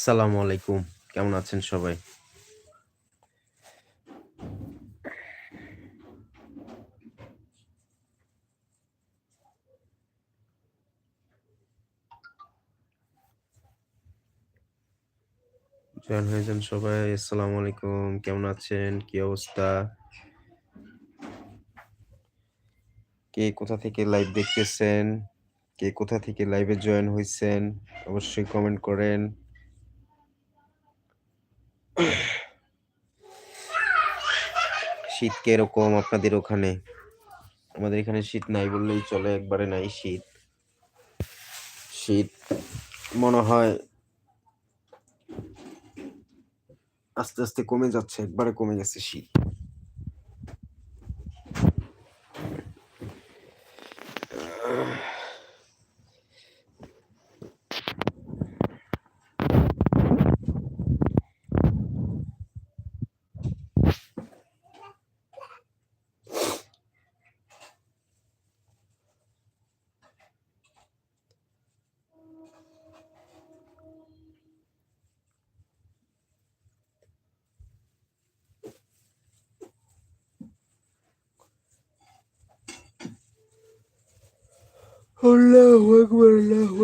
আসসালামু আলাইকুম। কেমন আছেন সবাই? জয়েন হয়ে যান সবাই। আসসালামু আলাইকুম। কেমন আছেন? কি অবস্থা? কে কোথা থেকে লাইভ দেখতেছেন? কে কোথা থেকে লাইভে জয়েন হয়েছেন অবশ্যই কমেন্ট করেন। শীত কীরকম আপনাদের ওখানে? আমাদের এখানে শীত নাই বললেই চলে, একবারে নাই শীত। শীত মনে হয় আস্তে আস্তে কমে যাচ্ছে, একবারে কমে গেছে শীত। আল্লাহু আকবার, আল্লাহু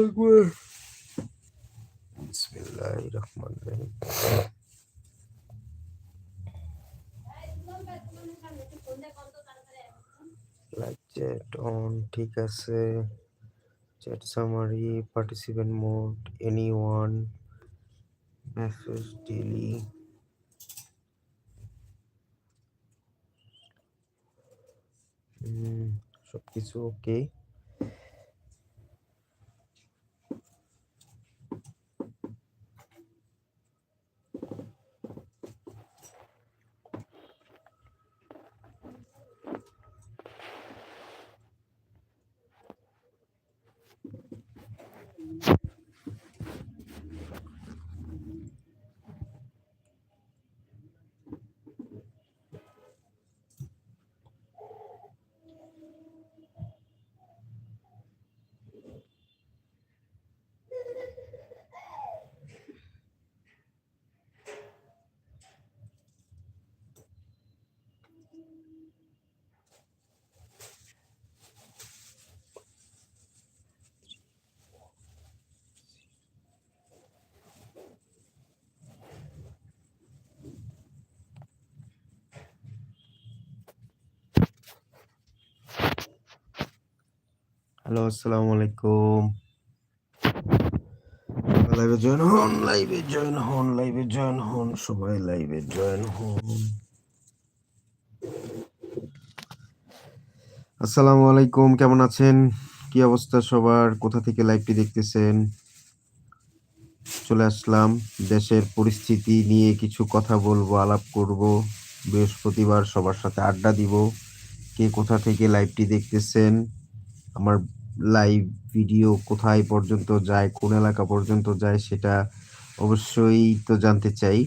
বিসমিল্লাহির রহমানির রহিম। অন ঠিক আছে। Chat summary participant mode anyone message daily সবকিছু ওকে হ্যালো আসসালামু আলাইকুম লাইভে জয়েন হন লাইভে জয়েন হন লাইভে জয়েন হন সবাই লাইভে জয়েন হন আসসালামু আলাইকুম কেমন আছেন? কি অবস্থা সবার? কোথা থেকে লাইভটি দেখতেছেন? চলে আসলাম দেশের পরিস্থিতি নিয়ে কিছু কথা বলব, আলাপ করব। বৃহস্পতিবার সবার সাথে আড্ডা দিব। কে কোথা থেকে লাইভটি দেখতেছেন? আমার লাইভ ভিডিও কোথায় পর্যন্ত যায়, কোন এলাকা পর্যন্ত যায়, সেটা অবশ্যই তো জানতে চাই।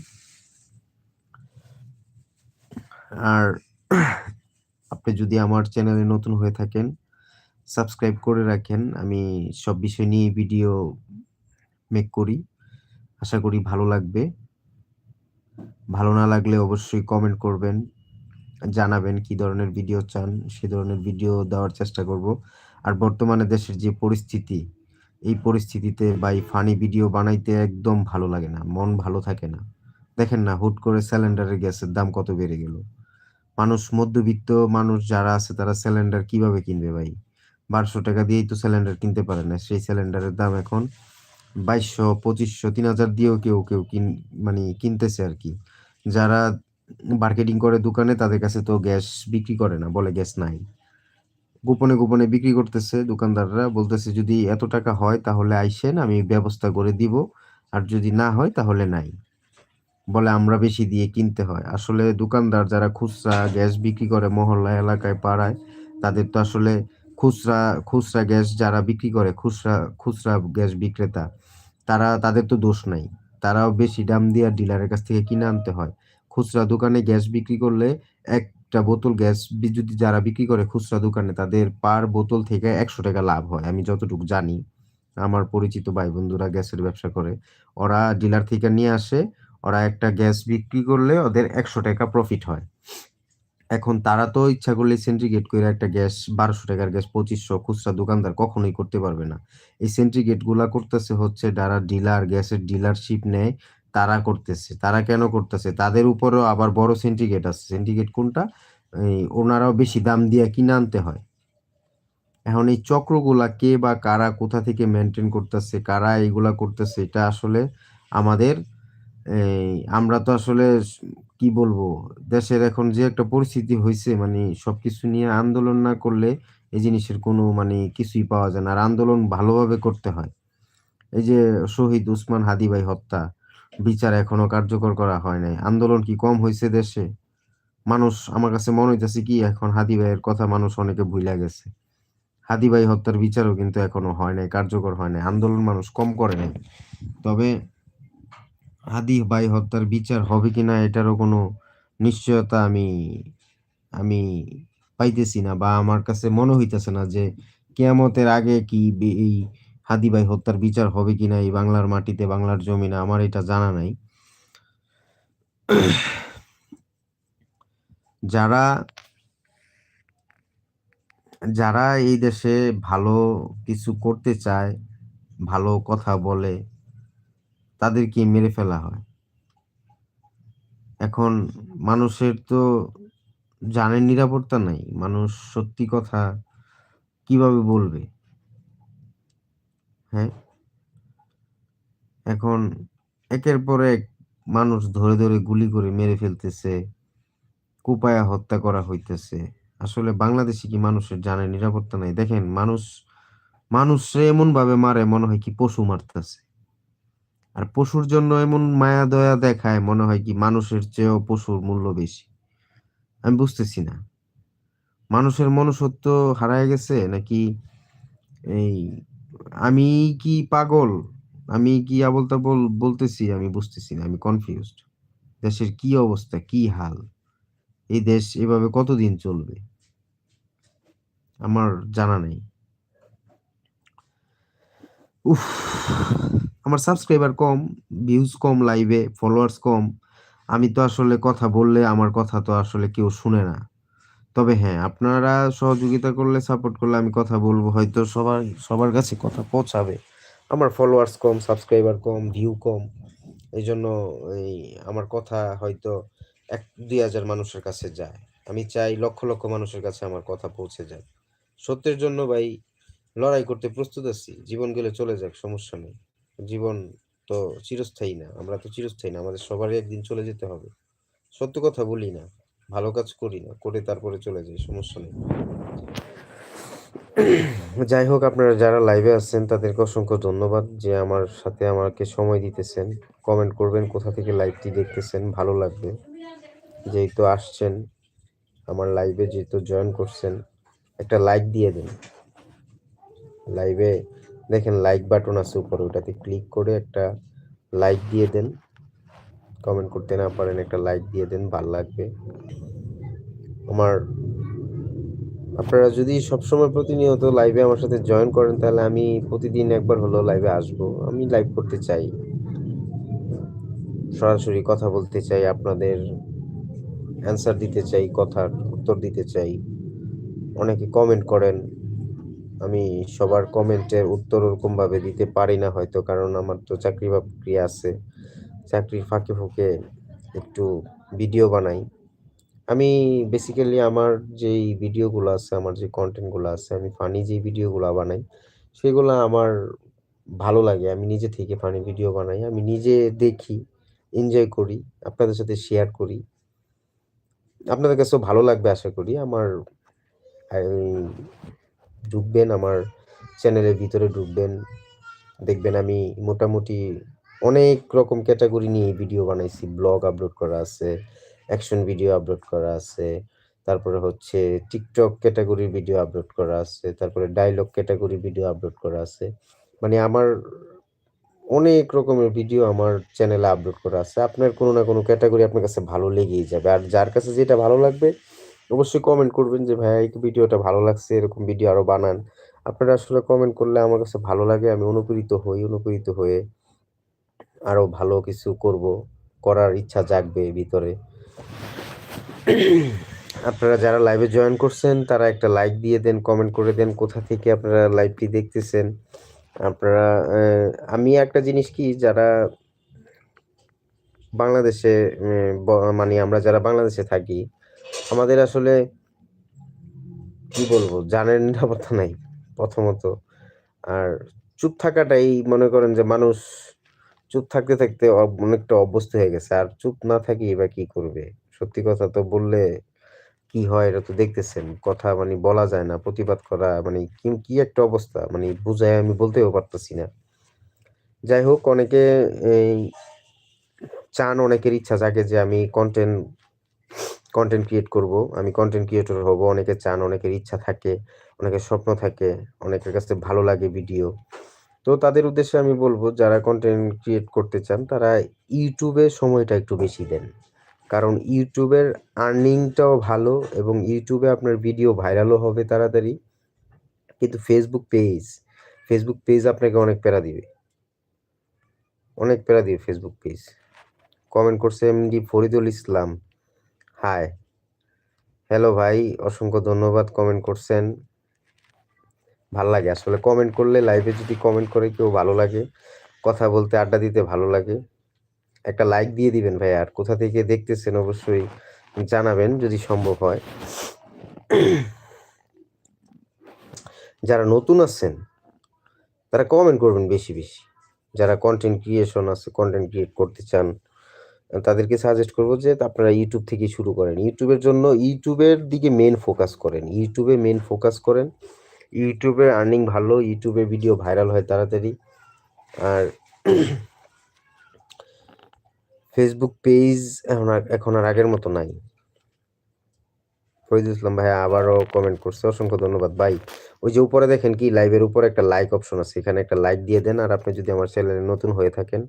আর আপনি যদি আমার চ্যানেলে নতুন হয়ে থাকেন সাবস্ক্রাইব করে রাখেন। আমি সব বিষয় নিয়ে ভিডিও মেক করি। আশা করি ভালো লাগবে। ভালো না লাগলে অবশ্যই কমেন্ট করবেন, জানাবেন কি ধরনের ভিডিও চান, সে ধরনের ভিডিও দেওয়ার চেষ্টা করব। আর বর্তমানে দেশের যে পরিস্থিতি, এই পরিস্থিতিতে বা এই ফানি ভিডিও বানাইতে একদম ভালো লাগে না, মন ভালো থাকে না। দেখেন না, হুট করে সিলিন্ডারের গ্যাসের দাম কত বেড়ে গেল। মানুষ, মধ্যবিত্ত মানুষ যারা আছে, তারা সিলিন্ডার কীভাবে কিনবে ভাই? বারোশো টাকা দিয়েই তো সিলিন্ডার কিনতে পারে না। সেই সিলিন্ডারের দাম এখন বাইশশো, পঁচিশশো, তিন হাজার দিয়েও কেউ কেউ কিন মানে কিনতেছে আর কি। যারা মার্কেটিং করে দোকানে, তাদের কাছে তো গ্যাস বিক্রি করে না, বলে গ্যাস নাই। গোপনে গোপনে বিক্রি করতেছে দোকানদাররা। বলতেছে, যদি এত টাকা হয় তাহলে আইসেন, আমি ব্যবস্থা করে দিব। আর যদি না হয় তাহলে নাই। বলে, আমরা বেশি দিয়ে কিনতে হয়। আসলে দোকানদার যারা খুচরা, গ্যাস বিক্রি করে মহল্লা এলাকায়, পাড়ায়, তাদের তো আসলে খুচরা খুচরা গ্যাস যারা বিক্রি করে, খুচরা খুচরা গ্যাস বিক্রেতা, তারা, তাদের তো দোষ নাই। তারাও বেশি দাম দিয়ে ডিলারের কাছ থেকে কিনে আনতে হয়। খুচরা দোকানে গ্যাস বিক্রি করলে একটা বোতল গ্যাস যদি যারা বিক্রি করে খুচরা দোকানে, তাদের পার বোতল থেকে একশো টাকা লাভ হয়। আমি যতটুকু জানি, আমার পরিচিত ভাই বন্ধুরা গ্যাসের ব্যবসা করে, ওরা ডিলার থেকে নিয়ে আসে, ওরা একটা গ্যাস বিক্রি করলে ওদের একশো টাকা প্রফিট হয়। এখন তারা তো ইচ্ছা করলে সেন্ট্রিগেট করে একটা গ্যাস বারোশো টাকার গ্যাস, পঁচিশশো খুচরা দোকানদার কখনোই করতে পারবে না। এই সেন্ট্রিগেটগুলা করতেছে হচ্ছে, যারা ডিলার, গ্যাসের ডিলারশিপ নেয় তারা করতেছে, তারা কেন করতেছে? তাদের উপরেও আবার বড় সিন্ডিকেট আছে। সিন্ডিকেট কোনটা? এই ওনারাও বেশি দাম দিয়ে কিনে আনতে হয়। এখন এই চক্রগুলা কে বা কারা কোথা থেকে মেনটেন করতেছে, কারা এইগুলা করতেছে, এটা আসলে আমাদের আমরা তো আসলে কি বলব? দেশের এখন যে একটা পরিস্থিতি হয়েছে মানে সবকিছু নিয়ে আন্দোলন না করলে এই জিনিসের কোনো মানে কিছুই পাওয়া যায় না। আর আন্দোলন ভালোভাবে করতে হয়। এই যে শহীদ উসমান হাদি ভাই হত্যা বিচার এখনও কার্যকর করা হয় নাই। আন্দোলন কি কম হয়েছে দেশে? মানুষ, আমার কাছে মনে হইতেছে কি, এখন হাদি ভাইয়ের কথা মানুষ অনেকে ভুলে গেছে। হাদি ভাই হত্যার বিচারও কিন্তু এখনও হয় নাই, কার্যকর হয় নাই। আন্দোলন মানুষ কম করে নাই। তবে হাদি ভাই হত্যার বিচার হবে কিনা এটারও কোনো নিশ্চয়তা আমি আমি পাইতেছি না বা আমার কাছে মনে হইতেছে না যে কেয়ামতের আগে কি এই হাদি ভাই হত্যার বিচার হবে কিনা এই বাংলার মাটিতে, বাংলার জমিনে, আমার এটা জানা নাই। যারা যারা এই দেশে ভালো কিছু করতে চায়, ভালো কথা বলে, তাদেরকে মেরে ফেলা হয়। এখন মানুষের তো জানের নিরাপত্তা নাই। মানুষ সত্যি কথা কীভাবে বলবে? হ্যাঁ। এখন একের পর এক মানুষ ধরে ধরে গুলি করে মেরে ফেলতেছে, কুপায়া হত্যা করা হইতেছে। আসলে বাংলাদেশে কি মানুষের জানের নিরাপত্তা নাই? দেখেন, মানুষ মানুষে এমন ভাবে মারে মনে হয় কি পশু মারতেছে। আর পশুর জন্য এমন মায়া দয়া দেখায় মনে হয় কি মানুষের চেয়েও পশুর মূল্য বেশি। আমি বুঝতেছি না। মানুষের মনুষ্যত্ব হারায় গেছে নাকি এই আমি কি পাগল? আমি কি আবল তাবল বলতেছি? আমি বুঝতেছি না, আমি কনফিউজড দেশের কি অবস্থা, কি হাল? এই দেশ এভাবে কতদিন চলবে? আমার জানা নেই। উফ, আমার সাবস্ক্রাইবার কম ভিউজ কম লাইভে ফলোয়ার্স কম। আমি তো আসলে কথা বললে আমার কথা তো আসলে কেউ শুনে না। তবে হ্যাঁ আপনারা সহযোগিতা করলে সাপোর্ট করলে আমি কথা বলব। হয়তো সবার সবার কাছে কথা পৌঁছাবে। আমার ফলোয়ার্স কম সাবস্ক্রাইবার কম ভিউ কম। এই জন্য এই আমার কথা হয়তো এক, দুই হাজার মানুষের কাছে যায়। আমি চাই লক্ষ লক্ষ মানুষের কাছে আমার কথা পৌঁছে যায় সত্যের জন্য ভাই, লড়াই করতে প্রস্তুত আছি। জীবন গেলে চলে যাক, সমস্যা নেই। জীবন তো চিরস্থায়ী না। আমরা তো চিরস্থায়ী না। আমাদের সবারই একদিন চলে যেতে হবে। সত্য কথা বলি না। ভালো কাজ করি না, করে তারপরে চলে যাই, সমস্যা নেই। যাই হোক, আপনারা যারা লাইভে আছেন, তাদেরকে অসংখ্য ধন্যবাদ যে আমার সাথে আমাকে সময় দিতেছেন। কমেন্ট করবেন কোথা থেকে লাইভটি দেখতেছেন, ভালো লাগবে। যেহেতু আসছেন, আমার লাইভে যেহেতু জয়েন করছেন, একটা লাইক দিয়ে দিন। লাইভে দেখেন লাইক বাটন আছে উপরে, ওটাতে ক্লিক করে একটা লাইক দিয়ে দেন। কমেন্ট করতে না পারেন, একটা লাইক দিয়ে দেন, ভালো লাগবে। আমার, আপনারা যদি সবসময় প্রতিনিয়ত লাইভে আমার সাথে জয়েন করেন, তাহলে আমি প্রতিদিন একবার হলেও লাইভে আসব। আমি লাইভ করতে চাই। সরাসরি কথা বলতে চাই, আপনাদের অ্যান্সার দিতে চাই, কথার উত্তর দিতে চাই। অনেকে কমেন্ট করেন, আমি সবার কমেন্টের উত্তর ওরকমভাবে দিতে পারি না হয়তো, কারণ আমার তো চাকরি বাকরি আছে। চাকরির ফাঁকে ফুঁকে একটু ভিডিও বানাই। আমি বেসিক্যালি আমার যেই ভিডিওগুলো আছে, আমার যে কন্টেন্টগুলো আছে, আমি ফানি যে ভিডিওগুলো বানাই, সেগুলো আমার ভালো লাগে। আমি নিজে থেকে ফানি ভিডিও বানাই। আমি নিজে দেখি এনজয় করি, আপনাদের সাথে শেয়ার করি। আপনাদের কাছেও ভালো লাগবে, আশা করি। আমার ঢুকবেন, আমার চ্যানেলের ভিতরে ঢুকবেন, দেখবেন আমি মোটামুটি অনেক রকম ক্যাটাগরি নিয়ে ভিডিও বানাইছি ব্লগ আপলোড করা আছে অ্যাকশন ভিডিও আপলোড করা আছে, তারপরে হচ্ছে টিকটক ক্যাটাগরির ভিডিও আপলোড করা আছে, তারপরে ডায়লগ ক্যাটাগরি ভিডিও আপলোড করা আছে মানে আমার অনেক রকমের ভিডিও আমার চ্যানেলে আপলোড করা আছে আপনার কোনো না কোনো ক্যাটাগরি আপনার কাছে ভালো লেগেই যাবে আর যার কাছে যেটা ভালো লাগবে, অবশ্যই কমেন্ট করবেন যে, ভাই, এই ভিডিওটা ভালো লাগছে, এরকম ভিডিও আরও বানান আপনারা আসলে কমেন্ট করলে আমার কাছে ভালো লাগে। আমি অনুপ্রেরিত হই। অনুপ্রেরিত হয়ে আরও ভালো কিছু করব। করার ইচ্ছা জাগবে ভিতরে। আপনারা যারা লাইভে জয়েন করছেন তারা একটা লাইক দিয়ে দেন, কমেন্ট করে দেন কোথা থেকে আপনারা লাইভটি দেখতেছেন। আপনারা আমি একটা জিনিস কি যারা বাংলাদেশে মানে আমরা যারা বাংলাদেশে থাকি, আমাদের আসলে কি বলব? জানের নিরাপত্তা নাই প্রথমত। আর চুপ থাকাটাই মনে করেন যে মানুষ চুপ থাকতে, থাকতে অনেকটা অভ্যস্ত হয়ে গেছে। আর চুপ না থাকি বা কি করবে? সত্যি কথা তো বললে কি হয় এটা তো দেখতেছেন। কথা মানে বলা যায় না। প্রতিবাদ করা মানে কি, একটা অবস্থা মানে বুঝায় আমি বলতেও পারতেছি না। যাই হোক অনেকে এই চান অনেকের ইচ্ছা জাগে যে আমি কনটেন্ট, কনটেন্ট ক্রিয়েট করব। আমি কনটেন্ট ক্রিয়েটর হব। অনেকে চান, অনেকের ইচ্ছা থাকে, অনেকের স্বপ্ন থাকে, অনেকের কাছে ভালো লাগে ভিডিও। তো তাদের উদ্দেশ্যে আমি বলব যারা কন্টেন্ট ক্রিয়েট করতে চান তারা ইউটিউবে সময়টা একটু বেশি দেন। কারণ ইউটিউবের আর্নিংটাও ভালো এবং ইউটিউবে আপনার ভিডিও ভাইরালও হবে তাড়াতাড়ি। কিন্তু ফেসবুক পেজ, ফেসবুক পেজ আপনাকে অনেক প্যারা দিবে। অনেক প্যারা দিবে ফেসবুক পেজ। কমেন্ট করছে MD Faridul Islam. Hi. Hello ভাই, অসংখ্য ধন্যবাদ কমেন্ট করছেন। ভালো লাগে আসলে কমেন্ট করলে লাইভে যদি কমেন্ট করে কেউ ভালো লাগে। কথা বলতে, আড্ডা দিতে ভালো লাগে। একটা লাইক দিয়ে দিবেন ভাই আর কোথা থেকে দেখতেছেন অবশ্যই জানাবেন যদি সম্ভব হয়। যারা নতুন আছেন তারা কমেন্ট করবেন বেশি, বেশি। যারা কনটেন্ট ক্রিয়েশন আছে, কন্টেন্ট ক্রিয়েট করতে চান তাদেরকে সাজেস্ট করব যে আপনারা ইউটিউব থেকেই শুরু করেন। ইউটিউবের জন্য ইউটিউবের দিকে মেন ফোকাস করেন। ইউটিউবে মেন ফোকাস করেন। এ আর্নিং ভালো, এ ভিডিও ভাইরাল হয় তাড়াতাড়ি। আর ফেসবুক পেজ এখন আর এখন আর আগের মতো নাই। ফরিদুল ইসলাম ভাইয়া আবারও কমেন্ট করছে। অসংখ্য ধন্যবাদ ভাই। ওই যে উপরে দেখেন কি লাইভের উপরে একটা লাইক অপশন আছে। এখানে একটা লাইক দিয়ে দেন। আর আপনি যদি আমার চ্যানেলে নতুন হয়ে থাকেন